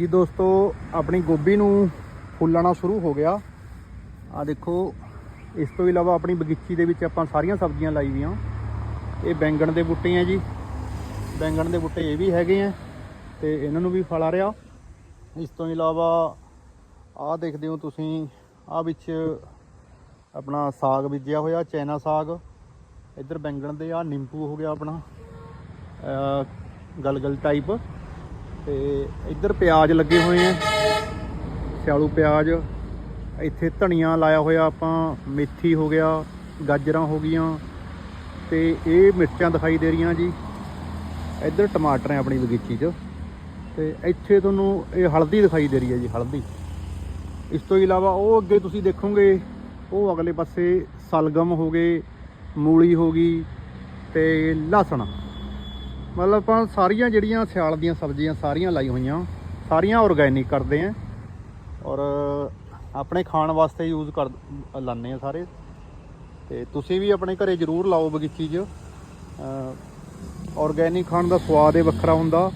ਜੀ ਦੋਸਤੋ, ਆਪਣੀ ਗੋਭੀ ਨੂੰ ਫੁੱਲਣਾ ਸ਼ੁਰੂ ਹੋ ਗਿਆ। ਆ ਦੇਖੋ, ਇਸ ਤੋਂ ਇਲਾਵਾ ਆਪਣੀ ਬਗੀਚੀ ਦੇ ਵਿੱਚ ਆਪਾਂ ਸਾਰੀਆਂ ਸਬਜ਼ੀਆਂ ਲਾਈ ਵੀਆਂ ਇਹ ਬੈਂਗਣ ਦੇ ਬੂਟੇ ਆ ਜੀ। ਬੈਂਗਣ ਦੇ ਬੂਟੇ ਇਹ ਵੀ ਹੈਗੇ ਆ ਤੇ ਇਹਨਾਂ ਨੂੰ ਵੀ ਫਲ ਆ ਰਿਹਾ। ਇਸ ਤੋਂ ਇਲਾਵਾ ਆਹ ਦੇਖਦੇ ਹੋ ਤੁਸੀਂ, ਆਹ ਵਿੱਚ ਆਪਣਾ ਸਾਗ ਬੀਜਿਆ ਹੋਇਆ, ਚੈਨਾ ਸਾਗ। ਇੱਧਰ ਬੈਂਗਣ ਦੇ ਆ, ਨਿੰਬੂ ਹੋ ਗਿਆ ਆਪਣਾ। ਅਹ ਗਲਗਲ ਟਾਈਪ ਤੇ ਇੱਧਰ ਪਿਆਜ਼ ਲੱਗੇ ਹੋਏ ਆ। ਸਿਆਲੂ ਪਿਆਜ਼। ਇੱਥੇ ਧਨੀਆ ਲਾਇਆ ਹੋਇਆ ਆਪਾਂ, ਮੇਥੀ ਹੋ ਗਿਆ, ਗਾਜਰਾਂ ਹੋ ਗਈਆਂ। ਤੇ ਇਹ ਮਿਰਚਾਂ ਦਿਖਾਈ ਦੇ ਰਹੀਆਂ ਜੀ। ਇੱਧਰ ਟਮਾਟਰ ਹੈ ਆਪਣੀ ਬਗੀਚੀ 'ਚ। ਤੇ ਇੱਥੇ ਤੁਹਾਨੂੰ ਇਹ ਹਲਦੀ ਦਿਖਾਈ ਦੇ ਰਹੀ ਹੈ ਜੀ, ਹਲਦੀ। ਇਸ ਤੋਂ ਇਲਾਵਾ ਉਹ ਅੱਗੇ ਤੁਸੀਂ ਦੇਖੋਗੇ, ਉਹ ਅਗਲੇ ਪਾਸੇ ਸਲਗਮ ਹੋ ਗਏ, ਮੂਲੀ ਹੋ ਗਈ ਤੇ ਲਸਣ। ਮਤਲਬ ਆਪਾਂ ਸਾਰੀਆਂ ਜਿਹੜੀਆਂ ਸਿਆਲ ਦੀਆਂ ਸਬਜ਼ੀਆਂ ਸਾਰੀਆਂ ਲਾਈ ਹੋਈਆਂ, ਸਾਰੀਆਂ ਆਰਗੈਨਿਕ ਕਰਦੇ ਆਂ। ਔਰ ਆਪਣੇ ਖਾਣ ਵਾਸਤੇ ਯੂਜ਼ ਕਰ, ਲਾਉਂਦੇ ਆ ਸਾਰੇ। ਤੇ ਤੁਸੀਂ ਵੀ ਆਪਣੇ ਘਰੇ ਜ਼ਰੂਰ ਲਾਓ ਬਗੀਚੀ 'ਚ। ਆਰਗੈਨਿਕ ਖਾਣ ਦਾ ਸਵਾਦ ਹੀ ਵੱਖਰਾ ਹੁੰਦਾ।